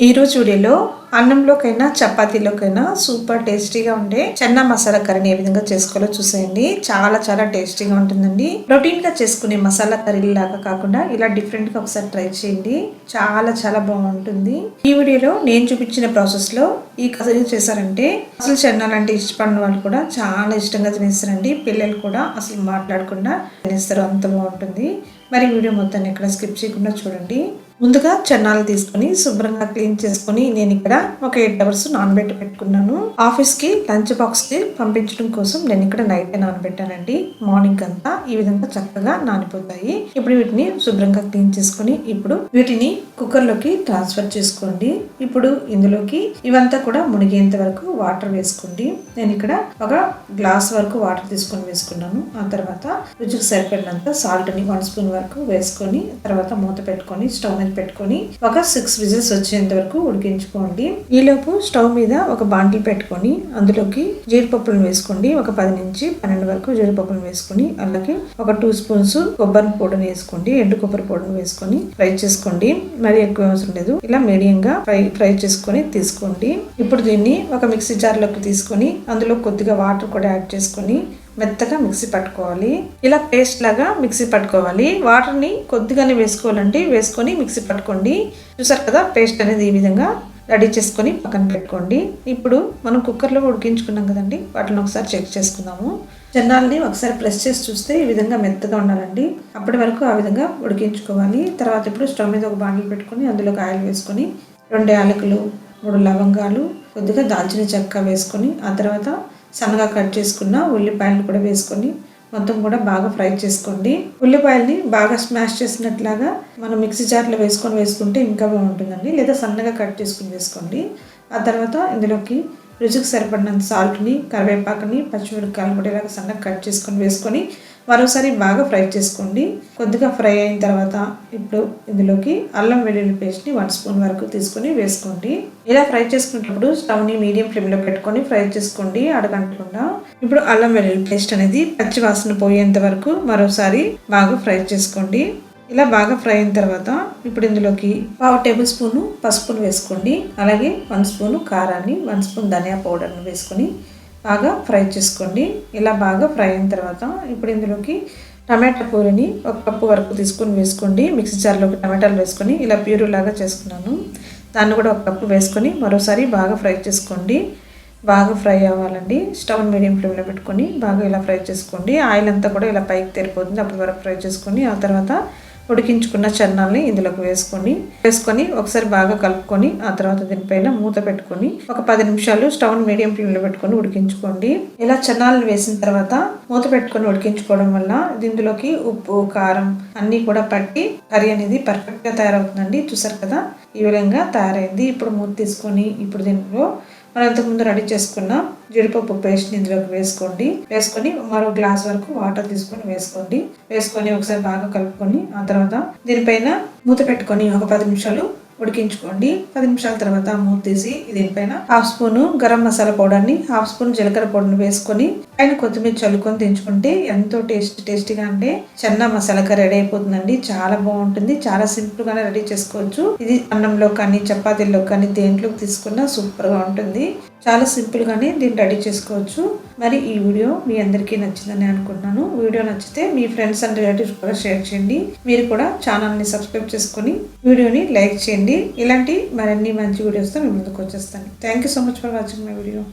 ఈ రోజు వీడియోలో అన్నంలోకైనా చపాతీలోకైనా సూపర్ టేస్టీగా ఉండే చెన్న మసాలా కర్రీని ఏ విధంగా చేసుకోవాలో చూసేయండి. చాలా చాలా టేస్టీగా ఉంటుందండి. రొటీన్గా చేసుకునే మసాలా కర్రీ లాగా కాకుండా ఇలా డిఫరెంట్గా ఒకసారి ట్రై చేయండి. చాలా చాలా బాగుంటుంది. ఈ వీడియోలో నేను చూపించిన ప్రాసెస్లో ఈ కర్రీ చేశారంటే అసలు చెన్నాలు లాంటి ఇష్టపడిన వాళ్ళు కూడా చాలా ఇష్టంగా తినేస్తారండి. పిల్లలు కూడా అసలు మాట్లాడకుండా తినేస్తారు. అంత బాగుంటుంది. మరి వీడియో మొత్తాన్ని ఎక్కడ స్కిప్ చేయకుండా చూడండి. ముందుగా చెన్నాలు తీసుకొని శుభ్రంగా క్లీన్ చేసుకొని నేను ఇక్కడ ఒక ఎయిట్ అవర్స్ నానబెట్టి పెట్టుకున్నాను. ఆఫీస్కి లంచ్ బాక్స్కి పంపించడం కోసం నేను ఇక్కడ నైట్ నానబెట్టానండి. మార్నింగ్ అంతా ఈ విధంగా చక్కగా నానిపోతాయి. ఇప్పుడు వీటిని శుభ్రంగా క్లీన్ చేసుకొని ఇప్పుడు వీటిని కుక్కర్లోకి ట్రాన్స్ఫర్ చేసుకోండి. ఇప్పుడు ఇందులోకి ఇవంతా కూడా మునిగేంత వరకు వాటర్ వేసుకోండి. నేను ఇక్కడ ఒక గ్లాస్ వరకు వాటర్ తీసుకొని వేసుకున్నాను. ఆ తర్వాత రుచికి సరిపడినంత సాల్ట్ని వన్ స్పూన్ వరకు వేసుకొని తర్వాత మూత పెట్టుకొని స్టవ్ మీద పెట్టుకొని ఒక సిక్స్ విజిల్స్ వచ్చేంత వరకు ఉడికించుకోండి. ఈలోపు స్టవ్ మీద ఒక బాంటిల్ పెట్టుకొని అందులోకి జీడిపప్పులను వేసుకోండి. ఒక పది నుంచి పన్నెండు వరకు జీడిపప్పులను వేసుకొని అలాగే ఒక టూ స్పూన్స్ కొబ్బరి పొడిని వేసుకోండి. ఎండు కొబ్బరి పొడిని వేసుకొని ఫ్రై చేసుకోండి. మరి ఎక్కువ అవసరం లేదు. ఇలా మీడియం గా ఫ్రై ఫ్రై చేసుకొని తీసుకోండి. ఇప్పుడు దీన్ని ఒక మిక్సీ జార్లోకి తీసుకొని అందులో కొద్దిగా వాటర్ కూడా యాడ్ చేసుకొని మెత్తగా మిక్సీ పట్టుకోవాలి. ఇలా పేస్ట్ లాగా మిక్సీ పట్టుకోవాలి. వాటర్ని కొద్దిగానే వేసుకోవాలండి. వేసుకొని మిక్సీ పట్టుకోండి. చూసారు కదా పేస్ట్ అనేది ఈ విధంగా రెడీ చేసుకొని పక్కన పెట్టుకోండి. ఇప్పుడు మనం కుక్కర్లో ఉడికించుకున్నాం కదండి వాటిని ఒకసారి చెక్ చేసుకుందాము. జన్నాల్ని ఒకసారి ప్రెస్ చేసి చూస్తే ఈ విధంగా మెత్తగా ఉండాలండి. అప్పటి వరకు ఆ విధంగా ఉడికించుకోవాలి. తర్వాత ఇప్పుడు స్టవ్ మీద ఒక బాండిల్ పెట్టుకొని అందులోకి ఆయిల్ వేసుకొని రెండు యాలకులు మూడు లవంగాలు కొద్దిగా దాల్చిన చెక్క వేసుకొని ఆ తర్వాత సన్నగా కట్ చేసుకున్న ఉల్లిపాయలు కూడా వేసుకొని మొత్తం కూడా బాగా ఫ్రై చేసుకోండి. ఉల్లిపాయల్ని బాగా స్మాష్ చేసినట్లాగా మనం మిక్సీ జార్లో వేసుకొని వేసుకుంటే ఇంకా బాగుంటుందండి. లేదా సన్నగా కట్ చేసుకుని వేసుకోండి. ఆ తర్వాత ఇందులోకి రుచికి సరిపడినంత సాల్ట్ని కరివేపాకుని పచ్చిమిరపకాయలు కూడా ఇలాగ సన్నగా కట్ చేసుకొని వేసుకొని మరోసారి బాగా ఫ్రై చేసుకోండి. కొద్దిగా ఫ్రై అయిన తర్వాత ఇప్పుడు ఇందులోకి అల్లం వెల్లుల్లి పేస్ట్ని వన్ స్పూన్ వరకు తీసుకొని వేసుకోండి. ఇలా ఫ్రై చేసుకునేటప్పుడు స్టవ్ని మీడియం ఫ్లేమ్లో పెట్టుకొని ఫ్రై చేసుకోండి అడగంటకుండా ఇప్పుడు అల్లం వెల్లుల్లి పేస్ట్ అనేది పచ్చి వాసన పోయేంత వరకు మరోసారి బాగా ఫ్రై చేసుకోండి. ఇలా బాగా ఫ్రై అయిన తర్వాత ఇప్పుడు ఇందులోకి పావు టేబుల్ స్పూను పసుపును వేసుకోండి. అలాగే వన్ స్పూను కారాన్ని వన్ స్పూన్ ధనియా పౌడర్ను వేసుకొని బాగా ఫ్రై చేసుకోండి. ఇలా బాగా ఫ్రై అయిన తర్వాత ఇప్పుడు ఇందులోకి టమాటా పూరిని ఒక కప్పు వరకు తీసుకొని వేసుకోండి. మిక్సీ జార్లోకి టమాటాలు వేసుకొని ఇలా ప్యూరీ లాగా చేసుకున్నాను. దాన్ని కూడా ఒక కప్పు వేసుకొని మరోసారి బాగా ఫ్రై చేసుకోండి. బాగా ఫ్రై అవ్వాలండి. స్టవ్ మీడియం ఫ్లేమ్లో పెట్టుకొని బాగా ఇలా ఫ్రై చేసుకోండి. ఆయిల్ అంతా కూడా ఇలా పైకి తెరిపోతుంది. అప్పటి వరకు ఫ్రై చేసుకొని ఆ తర్వాత ఉడికించుకున్న చన్నాల్ని ఇందులోకి వేసుకొని వేసుకొని ఒకసారి బాగా కలుపుకొని ఆ తర్వాత దీనిపైన మూత పెట్టుకొని ఒక పది నిమిషాలు స్టవ్ మీడియం ఫ్లేమ్లో పెట్టుకొని ఉడికించుకోండి. ఇలా చన్నాలను వేసిన తర్వాత మూత పెట్టుకొని ఉడికించుకోవడం వల్ల దీంట్లోకి ఉప్పు కారం అన్నీ కూడా పట్టి కర్రీ అనేది పర్ఫెక్ట్గా తయారవుతుందండి. చూసారు కదా? ఈ విధంగా తయారైంది. ఇప్పుడు మూత తీసుకొని ఇప్పుడు దీనిలో మనం అంతకుముందు రెడీ చేసుకున్న జీడిపప్పు పేస్ట్ని ఇందులోకి వేసుకోండి. వేసుకొని మరో గ్లాస్ వరకు వాటర్ తీసుకొని వేసుకోండి. వేసుకొని ఒకసారి బాగా కలుపుకొని ఆ తర్వాత దీనిపైన మూత పెట్టుకొని ఒక పది నిమిషాలు ఉడికించుకోండి. పది నిమిషాల తర్వాత మూత తీసి దీనిపైన హాఫ్ స్పూన్ గరం మసాలా పౌడర్ని హాఫ్ స్పూన్ జీలకర్ర పౌడర్ని వేసుకొని పైన కొత్తిమీర చల్లుకొని తెంచుకుంటే ఎంతో టేస్ట్ టేస్టీగా అంటే చెన్న మసాలా కర్రీ రెడీ అయిపోతుందండి. చాలా బాగుంటుంది. చాలా సింపుల్ గానే రెడీ చేసుకోవచ్చు. ఇది అన్నంలో కానీ చపాతీల్లో కానీ దేంట్లోకి తీసుకున్నా సూపర్గా ఉంటుంది. చాలా సింపుల్గానే దీన్ని రెడీ చేసుకోవచ్చు. మరి ఈ వీడియో మీ అందరికీ నచ్చిందని అనుకుంటున్నాను. వీడియో నచ్చితే మీ ఫ్రెండ్స్ అండ్ రిలేటివ్స్ కూడా షేర్ చేయండి. మీరు కూడా ఛానల్ని సబ్స్క్రైబ్ చేసుకొని వీడియోని లైక్ చేయండి. ఇలాంటి మరిన్ని మంచి వీడియోస్తో మీ ముందుకు వచ్చేస్తాను. Thank you so much for watching my video.